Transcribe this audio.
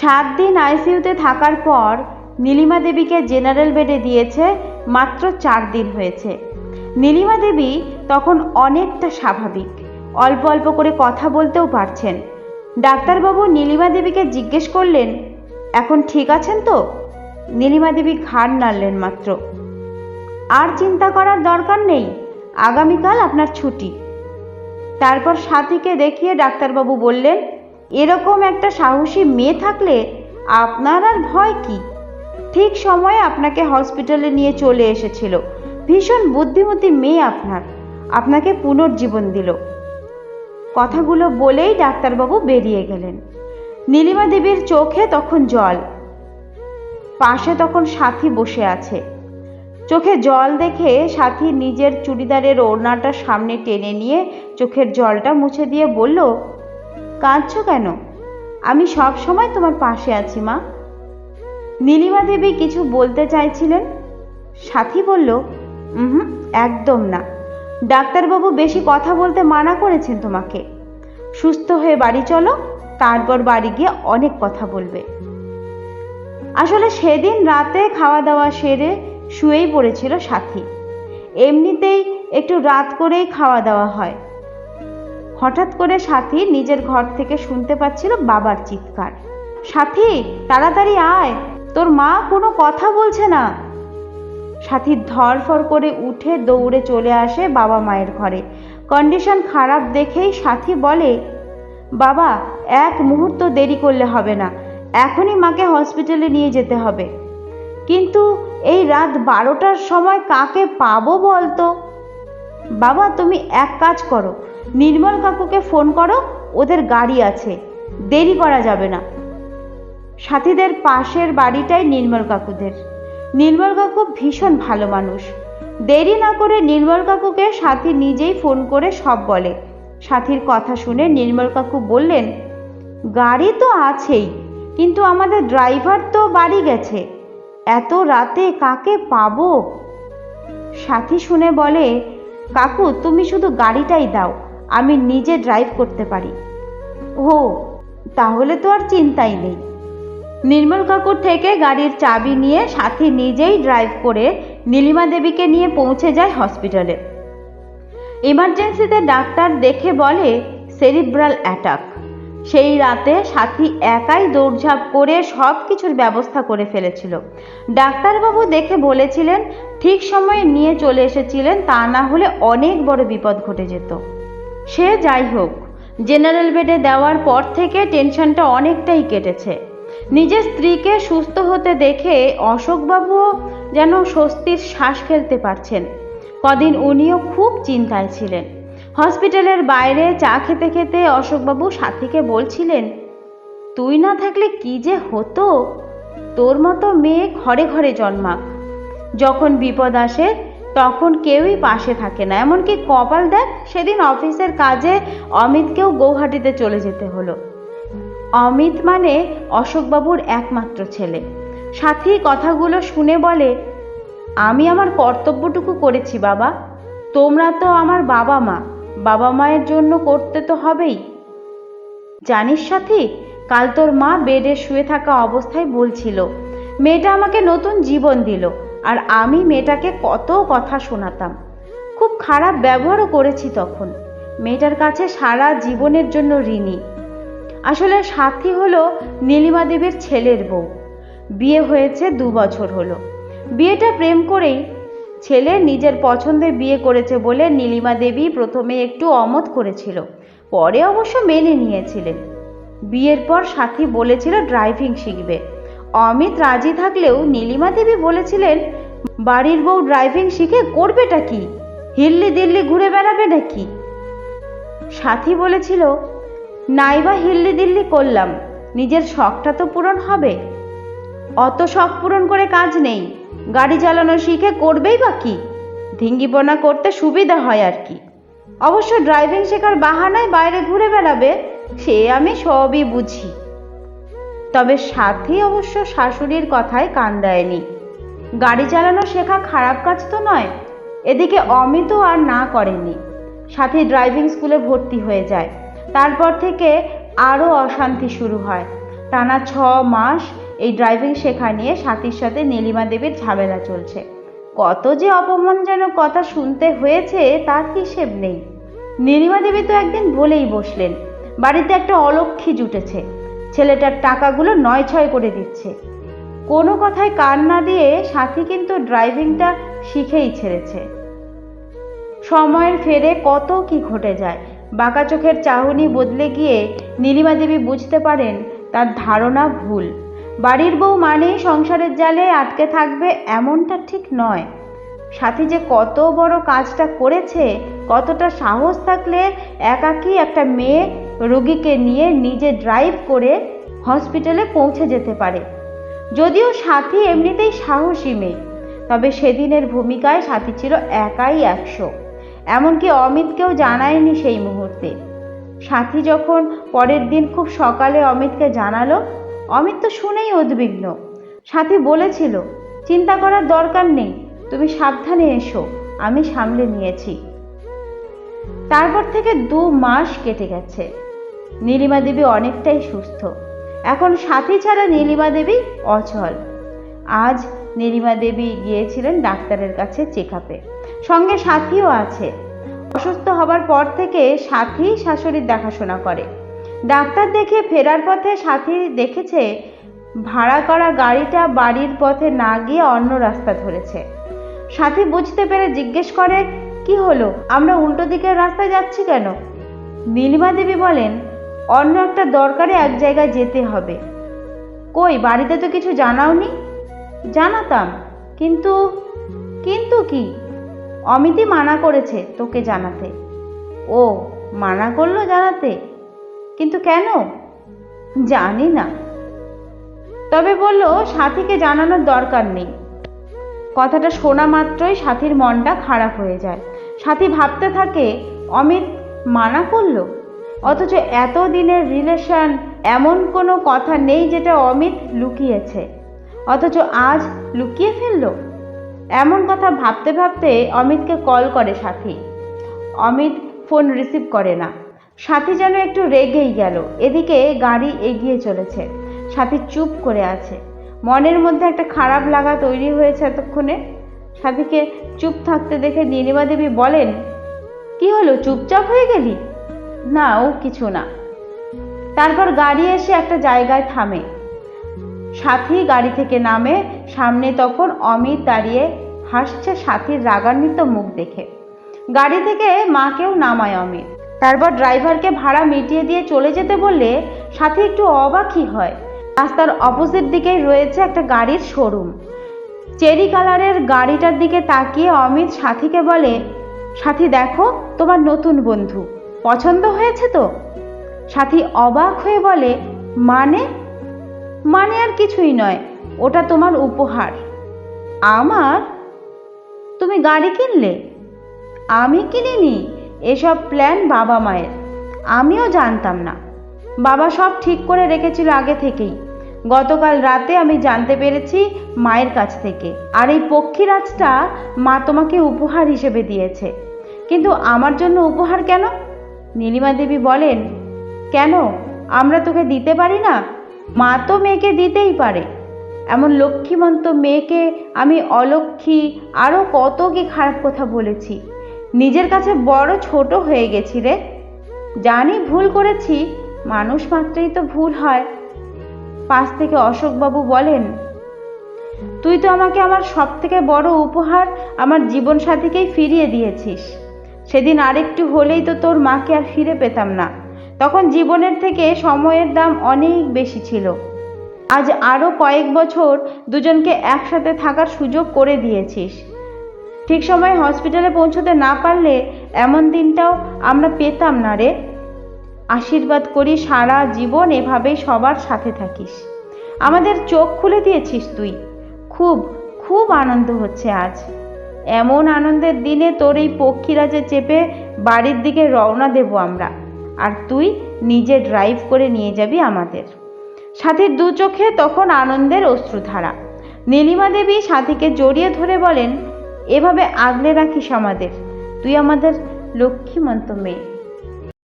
সাত দিন আইসিইউতে থাকার পর নীলিমা দেবীকে জেনারেল বেডে দিয়েছে মাত্র চার দিন হয়েছে। নীলিমা দেবী তখন অনেকটা স্বাভাবিক। অল্প অল্প করে কথা বলতেও পারছেন। ডাক্তারবাবু নীলিমা দেবীকে জিজ্ঞেস করলেন, এখন ঠিক আছেন তো? নীলিমা দেবী ঘাড় নাড়লেন মাত্র, আর চিন্তা করার দরকার নেই, আগামীকাল আপনার ছুটি। তারপর সাথীকে দেখিয়ে ডাক্তারবাবু বললেন এরকম একটা সাহসী মেয়ে থাকলে আপনার আর ভয় কি? ঠিক সময়ে আপনাকে হসপিটালে নিয়ে চলে এসেছিল। ভীষণ বুদ্ধিমতী মেয়ে আপনার। আপনাকে পুনর্জীবন দিল। কথাগুলো বলেই ডাক্তারবাবু বেরিয়ে গেলেন। নীলিমা দেবীর চোখে তখন জল। পাশে তখন সাথী বসে আছে। চোখে জল দেখে সাথী নিজের চুড়িদারের ওড়নাটা সামনে টেনে নিয়ে চোখের জলটা মুছে দিয়ে বলল কাঁদছো কেন? আমি সব সময় তোমার পাশে আছি, মা। নীলিমা দেবী কিছু বলতে চাইছিলেন? সাথী বলল হুম একদম না। ডাক্তারবাবু বেশি কথা বলতে মানা করেছেন তোমাকে। সুস্থ হয়ে বাড়ি চলো, তারপর বাড়ি গিয়ে অনেক কথা বলবে। আসলে সেদিন রাতে খাওয়া দাওয়া সেরে শুয়েই পড়েছিল সাথী। এমনিতেই একটু রাত করেই খাওয়া দাওয়া হয়। হঠাৎ করে সাথী নিজের ঘর থেকে শুনতে পাচ্ছিল বাবার চিৎকার। সাথী, তাড়াতাড়ি আয়, তোর মা কোনো কথা বলছে না। সাথী ধরফর করে উঠে দৌড়ে চলে আসে বাবা মায়ের ঘরে। কন্ডিশন খারাপ দেখেই সাথী বলে, বাবা, এক মুহূর্ত দেরি করলে হবে না। এখনই মাকে হসপিটালে নিয়ে যেতে হবে। কিন্তু এই রাত বারোটার সময় কাকে পাবো বলতো? বাবা, তুমি এক কাজ করো। নির্মল কাকুকে ফোন করো, ওদের গাড়ি আছে। দেরি করা যাবে না। সাথীদের পাশের বাড়িটাই নির্মল কাকুদের। নির্মল কাকু ভীষণ ভালো মানুষ। দেরি না করে নির্মল কাকুকে সাথী নিজেই ফোন করে সব বলে। সাথীর কথা শুনে নির্মল কাকু বললেন, গাড়ি তো আছেই, কিন্তু আমাদের ড্রাইভার তো বাড়ি গেছে। এত রাতে কাকে পাবো? সাথী শুনে বলে, কাকু, তুমি শুধু গাড়িটাই দাও। আমি নিজে ড্রাইভ করতে পারি। ও তাহলে তো আর চিন্তাই নেই। নির্মল কাকুর থেকে গাড়ির চাবি নিয়ে সাথী নিজেই ড্রাইভ করে নীলিমা দেবীকে নিয়ে পৌঁছে যায় হসপিটালে ইমার্জেন্সিতে ডাক্তার দেখে বলে সেরিব্রাল অ্যাটাক সেই রাতে সাথী একাই দৌড়ঝাঁপ করে সব কিছুর ব্যবস্থা করে ফেলেছিল। ডাক্তারবাবু দেখে বলেছিলেন, ঠিক সময়ে নিয়ে চলে এসেছিলেন, তা না হলে অনেক বড় বিপদ ঘটে যেত। সে যাই হোক জেনারেল বেডে দেওয়ার পর থেকে টেনশনটা অনেকটাই কেটেছে। নিজের স্ত্রীকে সুস্থ হতে দেখে অশোকবাবুও যেন স্বস্তির শ্বাস ফেলতে পারছেন। কদিন উনিও খুব চিন্তায় ছিলেন। হসপিটালের বাইরে চা খেতে খেতে অশোকবাবু সাথীকে বলছিলেন, তুই না থাকলে কি যে হতো? তোর মতো মেয়ে ঘরে ঘরে জন্মাক। যখন বিপদ আসে তখন কেউই পাশে থাকে না। এমনকি কপাল দেখ, সেদিন অফিসের কাজে অমিতকেও গৌহাটিতে চলে যেতে হলো। অমিত মানে অশোকবাবুর একমাত্র ছেলে। সাথী কথাগুলো শুনে বলে, আমি আমার কর্তব্যটুকু করেছি বাবা। তোমরা তো আমার বাবা মা। বাবা মায়ের জন্য করতে তো হবেই। জানিস সাথী, কাল তোর মা বেডে শুয়ে থাকা অবস্থায় বলছিল। মেয়েটা আমাকে নতুন জীবন দিল। আর আমি মেয়েটাকে কত কথা শোনাতাম। খুব খারাপ ব্যবহারও করেছি তখন। মেয়েটার কাছে সারা জীবনের জন্য ঋণী। আসলে সাথী হলো নীলিমা দেবীর ছেলের বউ। বিয়ে হয়েছে দু বছর হলো। বিয়েটা প্রেম করেই ছেলে নিজের পছন্দে বিয়ে করেছে বলে নীলিমা দেবী প্রথমে একটু অমত করেছিল, পরে অবশ্য মেনে নিয়েছিলেন। বিয়ের পর সাথী বলেছিল ড্রাইভিং শিখবে। অমিত রাজি থাকলেও নীলিমা দেবী বলেছিলেন, বাড়ির বউ ড্রাইভিং শিখে করবেটা কি? হিল্লি দিল্লি ঘুরে বেড়াবে নাকি? সাথী বলেছিল নাইবা হিল্লি দিল্লি করলাম, নিজের শখটা তো পূরণ হবে। অত শখ পূরণ করে কাজ নেই, গাড়ি চালানো শিখে করবেই বা কি? ধিঙ্গিপনা করতে সুবিধা হয় আর কি। অবশ্য ড্রাইভিং শেখার বাহানায় বাইরে ঘুরে বেড়াবে, সে আমি সবই বুঝি। তবে সাথী অবশ্য শাশুড়ির কথায় কান দেয়নি। গাড়ি চালানো শেখা খারাপ কাজ তো নয়, এদিকে অমিতও আর না করেনি। সাথী ড্রাইভিং স্কুলে ভর্তি হয়ে যায়। তারপর থেকে আরও অশান্তি শুরু হয়। টানা ছ মাস এই ড্রাইভিং শেখা নিয়ে সাথীর সাথে নীলিমা দেবীর ঝামেলা চলছে। কত যে অপমানজনক কথা শুনতে হয়েছে, তার হিসেব নেই। নীলিমা দেবী তো একদিন বলেই বসলেন, বাড়িতে একটা অলক্ষী জুটেছে। ছেলেটার টাকাগুলো নয় ছয় করে দিচ্ছে। কোনো কথায় কান না দিয়ে সাথী কিন্তু ড্রাইভিংটা শিখেই ছেড়েছে। সময়ের ফেরে কত কি ঘটে যায়, বাঁকা চোখের চাহনি বদলে গিয়ে নীলিমা দেবী বুঝতে পারেন তার ধারণা ভুল। বাড়ির বউ মানেই সংসারের জালে আটকে থাকবে এমনটা ঠিক নয়। সাথী যে কত বড় কাজটা করেছে, কতটা সাহস থাকলে একাকী একটা মেয়ে রোগীকে নিয়ে নিজে ড্রাইভ করে হসপিটালে পৌঁছে যেতে পারে। যদিও সাথী এমনিতেই সাহসী মেয়ে, তবে সেদিনের ভূমিকায় সাথী ছিল একাই একশো। এমনকি অমিতকেও জানায়নি সেই মুহূর্তে। সাথী যখন পরের দিন খুব সকালে অমিতকে জানালো, অমিত তো শুনেই উদ্বিগ্ন। সাথী বলেছিল, চিন্তা করার দরকার নেই, তুমি সাবধানে এসো, আমি সামলে নিয়েছি। তারপর থেকে দু মাস কেটে গেছে। নীলিমা দেবী অনেকটাই সুস্থ। এখন সাথী ছাড়া নীলিমা দেবী অচল। আজ নীলিমা দেবী গিয়েছিলেন ডাক্তারের কাছে চেক আপে সঙ্গে সাথীও আছে। অসুস্থ হবার পর থেকে সাথী শাশুড়ির দেখাশোনা করে। ডাক্তার দেখে ফেরার পথে সাথী দেখেছে, ভাড়া করা গাড়িটা বাড়ির পথে না গিয়ে অন্য রাস্তা ধরেছে। সাথী বুঝতে পেরে জিজ্ঞেস করে, কি হলো? আমরা উল্টো দিকের রাস্তায় যাচ্ছি কেন? নীলিমা দেবী বলেন অন্য একটা দরকারে এক জায়গায় যেতে হবে। কই, বাড়িতে তো কিছু জানাওনি? জানাতাম, কিন্তু কিন্তু কি? অমিতই মানা করেছে তোকে জানাতে। ও, মানা করল জানাতে? কিন্তু কেন? জানি না। তবে বলল, সাথীকে জানানোর দরকার নেই। কথাটা শোনা মাত্রই সাথীর মনটা খারাপ হয়ে যায়। সাথী ভাবতে থাকে, অমিত মানা করল? অথচ এত দিনের রিলেশন এমন কোনো কথা নেই যেটা অমিত লুকিয়েছে। অথচ আজ লুকিয়ে ফেলল? এমন কথা ভাবতে ভাবতে অমিতকে কল করে সাথী। অমিত ফোন রিসিভ করে না। সাথী যেন একটু রেগেই গেল। এদিকে গাড়ি এগিয়ে চলেছে। সাথী চুপ করে আছে। মনের মধ্যে একটা খারাপ লাগা তৈরি হয়েছে এতক্ষণে। সাথীকে চুপ থাকতে দেখে নীলিমা দেবী বলেন, কি হলো, চুপচাপ হয়ে গেলি? না, ও কিছু না। তারপর গাড়ি এসে একটা জায়গায় থামে। সাথী গাড়ি থেকে নামে, সামনে তখন অমিত দাঁড়িয়ে হাসছে সাথীর রাগান্বিত মুখ দেখে। গাড়ি থেকে মাকেও নামায় অমিত। তারপর ড্রাইভারকে ভাড়া মিটিয়ে দিয়ে চলে যেতে বললে সাথী একটু অবাকই হয়। রাস্তার অপোজিট দিকেই রয়েছে একটা গাড়ির শোরুম। চেরি কালারের গাড়িটার দিকে তাকিয়ে অমিত সাথীকে বলে, সাথী, দেখো, তোমার নতুন বন্ধু। পছন্দ হয়েছে তো? সাথী অবাক হয়ে বলে মানে? মানে আর কিছুই নয়, ওটা তোমার উপহার। আমার? তুমি গাড়ি কিনলে? আমি কিনিনি, এসব প্ল্যান বাবা মায়ের, আমিও জানতাম না। বাবা সব ঠিক করে রেখেছিল আগে থেকেই। গতকাল রাতে আমি জানতে পেরেছি মায়ের কাছ থেকে, আর এই পক্ষীরাজটা মা তোমাকে উপহার হিসেবে দিয়েছে। কিন্তু আমার জন্য উপহার কেন? নীলিমা দেবী বলেন, কেন? আমরা তোকে দিতে পারি না? মা তো মেয়েকে দিতেই পারে। এমন লক্ষ্মীমন্ত মেয়েকে আমি অলক্ষ্মী আরও কত কি খারাপ কথা বলেছি। নিজের কাছে বড় ছোট হয়ে গেছি রে। জানি ভুল করেছি, মানুষ মাত্রেই তো ভুল হয়। পাশ থেকে অশোকবাবু বলেন, তুই তো আমাকে আমার সব থেকে বড় উপহার আমার জীবনসাথীকেই ফিরিয়ে দিয়েছিস। সেদিন আরেকটু হলেই তো তোর মাকে আর ফিরে পেতাম না। তখন জীবনের থেকে সময়ের দাম অনেক বেশি ছিল। আজ আরও কয়েক বছর দুজনকে একসাথে থাকার সুযোগ করে দিয়েছিস। ঠিক সময় হসপিটালে পৌঁছতে না পারলে এমন দিনটাও আমরা পেতাম না রে। আশীর্বাদ করি সারা জীবন এভাবেই সবার সাথে থাকিস। আমাদের চোখ খুলে দিয়েছিস তুই। খুব খুব আনন্দ হচ্ছে আজ। এমন আনন্দের দিনে তোর এই পক্ষীরাজে চেপে বাড়ির দিকে রওনা দেব আমরা। আর তুই নিজে ড্রাইভ করে নিয়ে যাবি আমাদের। সাথীর দু চোখে তখন আনন্দের অশ্রুধারা। নীলিমা দেবী সাথীকে জড়িয়ে ধরে বলেন, এভাবে আগলে রাখিস আমাদের। তুই আমাদের লক্ষ্মীমন্ত মেয়ে।